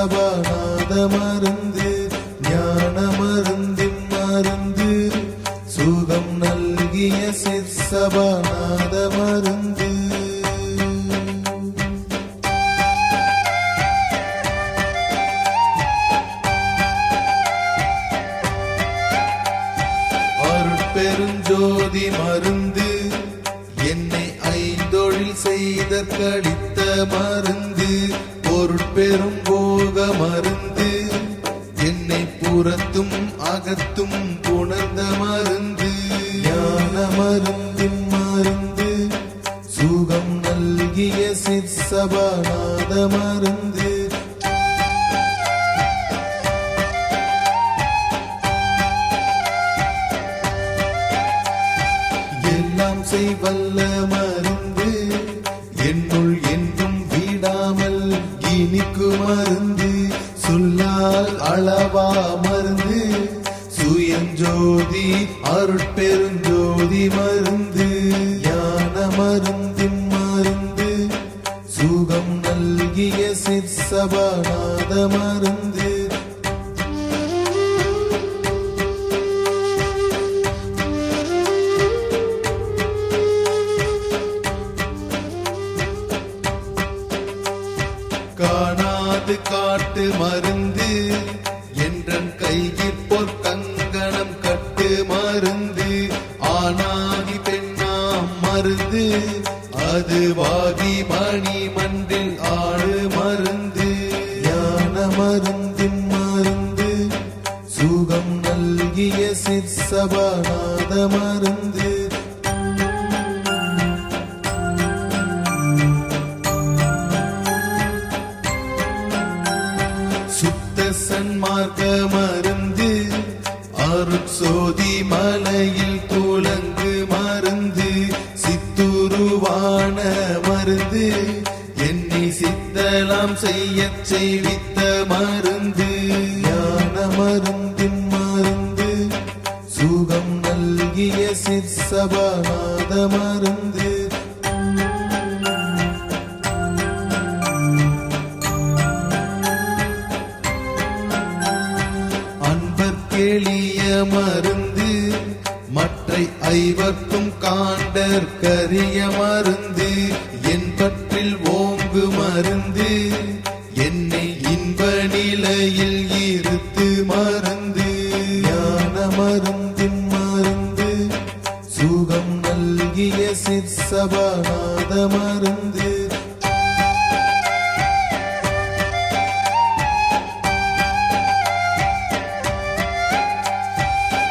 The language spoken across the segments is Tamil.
சபாநாத மருந்து ஞான மருந்தின் மருந்து சுகம் நல்கிய சிற்சபாநாத மருந்து அருட்பெருஞ்சோதி மருந்து என்னை ஐந்தொழில் செய்த கடித்த மருந்து பொருட்பெரும் போக மருந்து. என்னை புறத்தும் அகத்தும் புணர்ந்த மருந்து. ஞான மருந்தின் மருந்து. சுகம் நல்கிய சிற்சபாநாத மருந்து. எல்லாம் செய்வல்ல மருந்து மருந்து சொல்லால் அளவா மருந்து. சுயஞ்சோதி அருட்பெருஞ்சோதி மருந்து. ஞான மருந்தின் மருந்து. சுகம் நல்கிய சிற்சபநாத மருந்து. சன்மார்க்க எளிய மருந்து மற்றை ஐவர்க்கும் காண்டர் கரிய மருந்து என் பற்றில் ஓங்கு மருந்து என்னை இன்ப நிலையில் இருத்து மருந்து. ஞான மருந்தின் மருந்து சுகம் நல்கிய சிற்சபாநாத மருந்து.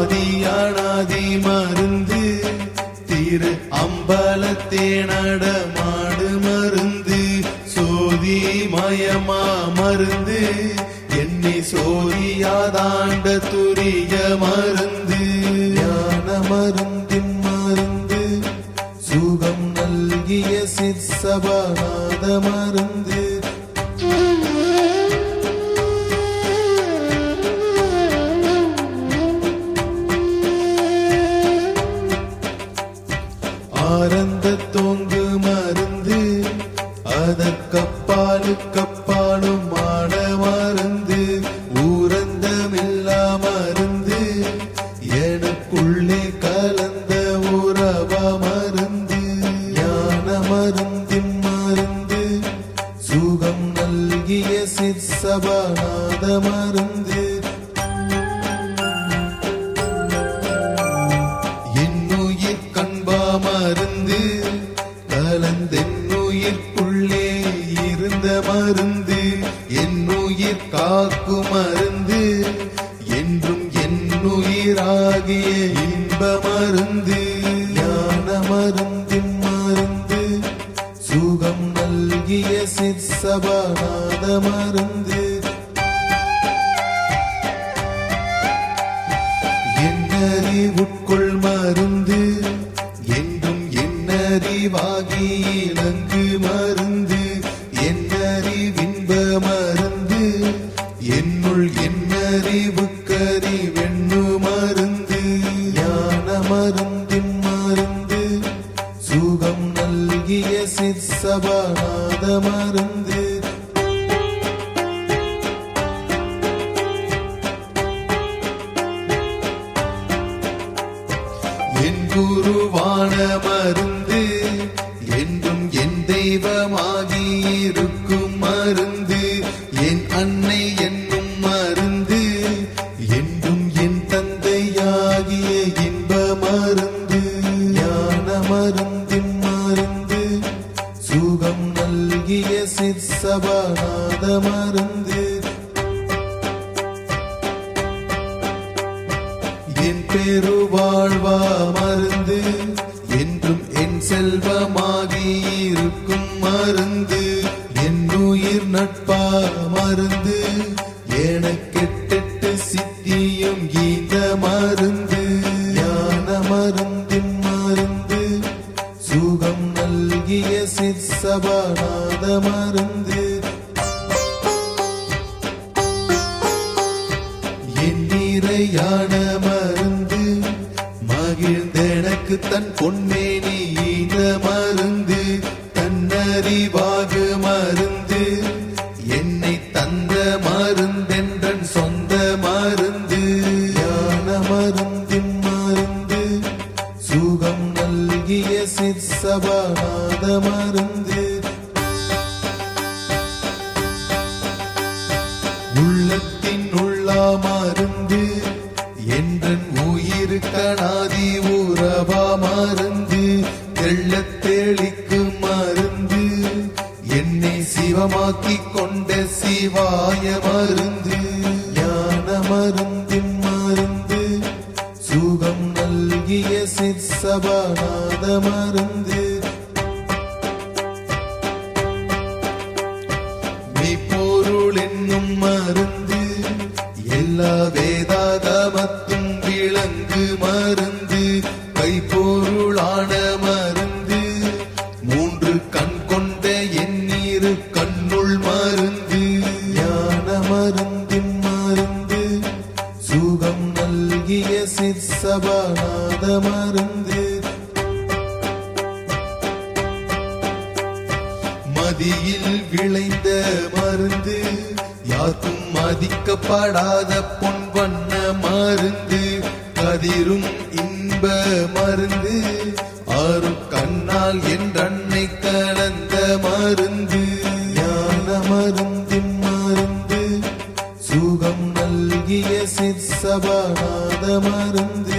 ஆதியானாதி மருந்து. திரு அம்பலத்தே நடமாடு மருந்து. சோதி மயமா மருந்து. என்னை சோதியாதாண்ட துரிய மருந்து. ஞான மருந்தின் மருந்து. சுகம் நல்கிய சிற்சபநாத மருந்து. ஆரந்த தோங்கு மருந்து அதற்கப்பாலு கப்பாலும் ஆட மருந்து. இருந்த மருந்து என் உயிர் காக்கும் மருந்து என்றும் என் உயிராகிய இன்ப மருந்து. ஞான மருந்தின் மருந்து சுகம் நல்கிய சிற்சபாநாத மருந்து. என்னறிவுட்கொள் மருந்து என்றும் என்னறிவாகிய என்னுள் என்னறிவு கறி வெண்ணு மருந்து ஞான மருந்தின் மருந்து சுகம் நல்கிய சிற்சபாநாத மருந்து. ஆகிய இன்ப மருந்து ஞான மருந்தின் மருந்து சுகம் நல்கிய சிற்சபாநாத மருந்து. ஆகிய சிற்சபாநாத மருந்து. எந்நீரையான மருந்து மகிழ்ந்தெனக்கு தன் பொன்மேனி ஈனமா மருந்து. எல்லா வேதாகமத்து அதிரும் இன்ப மருந்து ஆறும் கண்ணால் என்றன்னை கலந்த மருந்து. ஞான மருந்தின் மருந்து சுகம் நல்கிய சிற்சபாநாத மருந்து.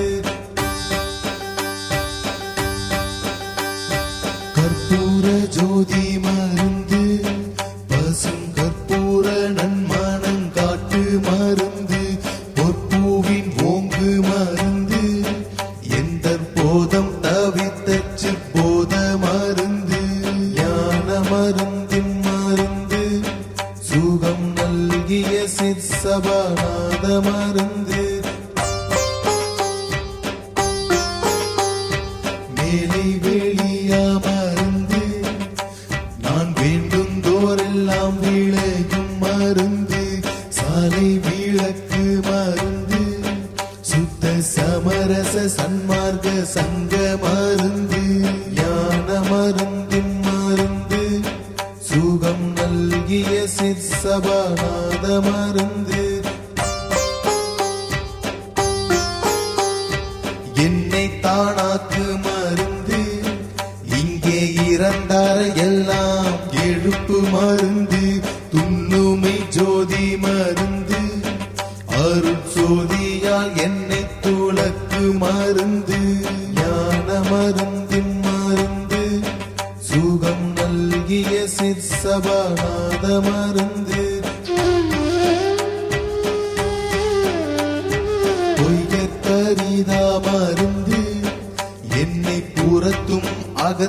ஆகிய சிற்சபாநாத மருந்து. என்னை தானாக்கு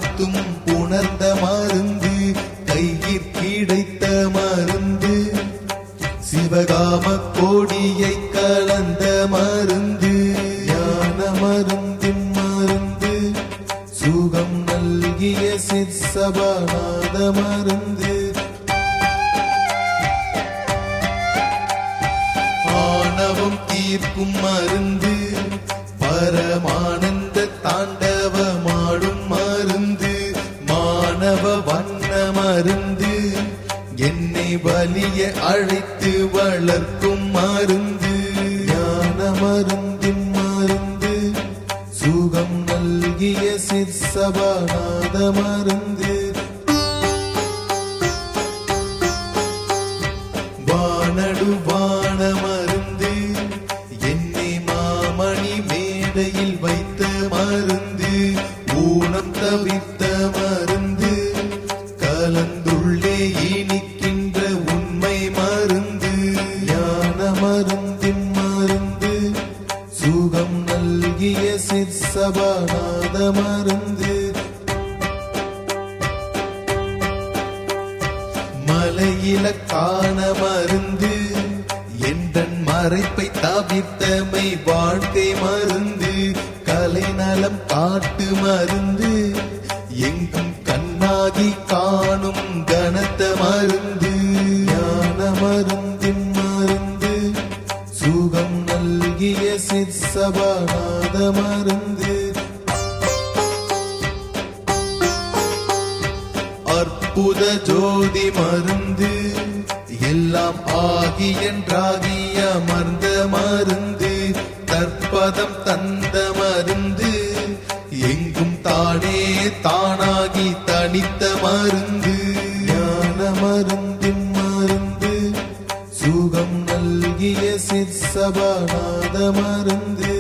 மனத்தும் உணர்ந்த மருந்து கையிற் கிடைத்த மருந்து. சிவகாம கோடியை கலந்த மருந்து ஞான மருந்தின் மருந்து. சுகம் நல்கிய சிற்சபாநாத மருந்து. ஆணவம் தீர்க்கும் மருந்து பரமானந்த தாண்ட வலிய அழைத்து வளர்க்கும் மருந்து. ஞான மருந்தின் மருந்து. சுகம் நல்கிய சிற்சபாநாத மருந்து. வானடு வான மருந்து. என்னை மாமணி மேடையில் வைத்த மருந்து. ஊனம் தவித்த காணும் கனத்த மருந்து ஞான மருந்தின் மருந்து சுகம் நல்கிய சிற்சபாநாத மருந்து. அற்புத ஜோதி மருந்து எல்லாம் ஆகி என்றாகி அமர்ந்த மருந்து. சுகம் நல்கிய சிற்சபாநாத மருந்து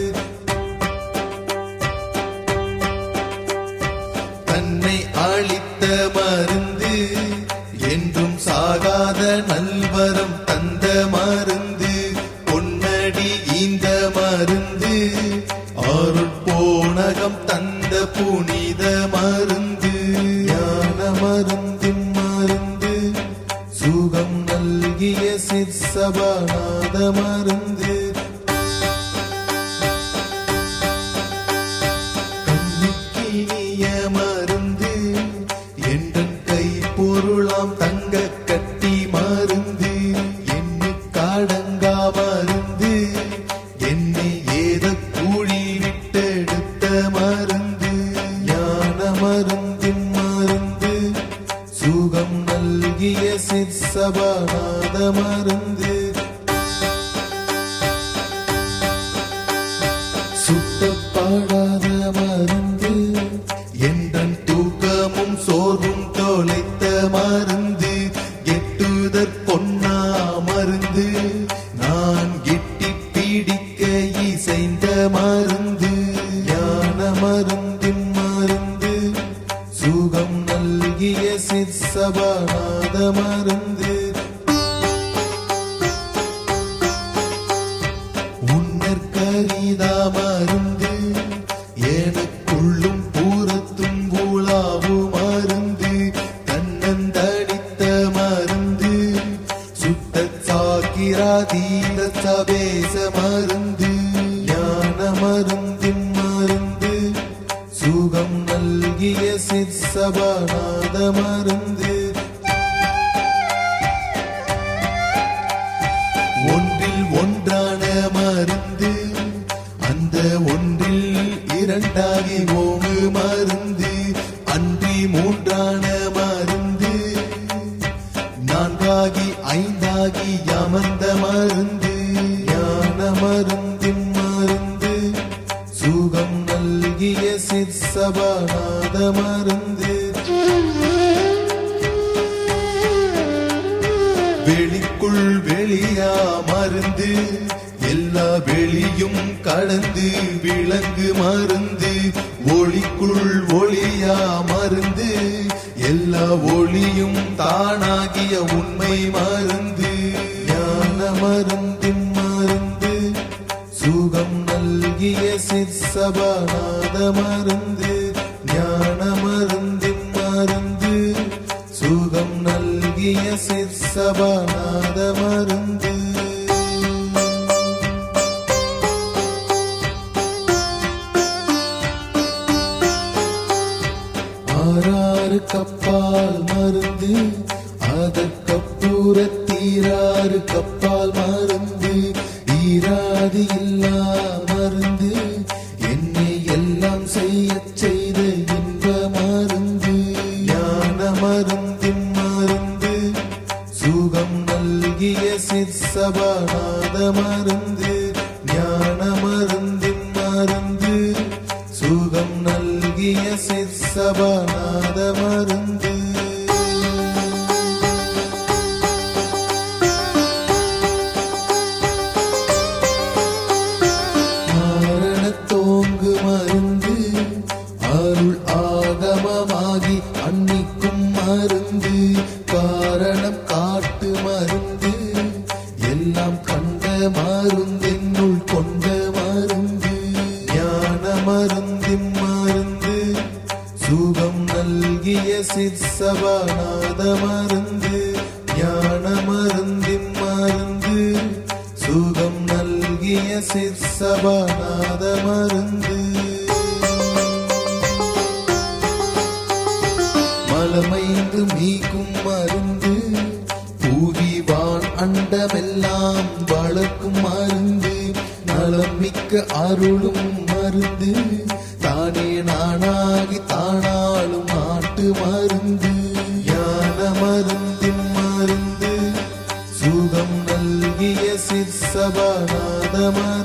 दी ஐந்தாகி அமர்ந்த மருந்து ஞான மருந்தின் மருந்து சுகம் நல்கிய சிற்சபாநாத மருந்து வெளிக்குள் வெளியா மருந்து எல்லா வெளியும் கடந்து விளங்கு மருந்து. ஒளிக்குள் ஒளியா மருந்து எல்லா ஒளியும் தானாகிய உண்மை மருந்து. மருந்தின் மருந்து சுகம் நல்கிய சிற்சபாநாத மருந்து ஞான மருந்தின் மருந்து சுகம் நல்கிய சிற்சபாநாத மருந்து ஆறாறு கப்பால் மருந்து செய்த இன்ப மருந்து ஞான மருந்தின் மருந்து சுகம் நல்கிய சிற்சபாநாத மருந்து. baharımdı அண்டமெல்லாம் வளர்க்கும் மருந்து நலம் மிக்க அருளும் மருந்து. தானே நானாகி தானாலும் நாட்டு மருந்து. ஞான மருந்தின் மருந்து சுகம் நல்கிய சிற்சபாநாத மருந்து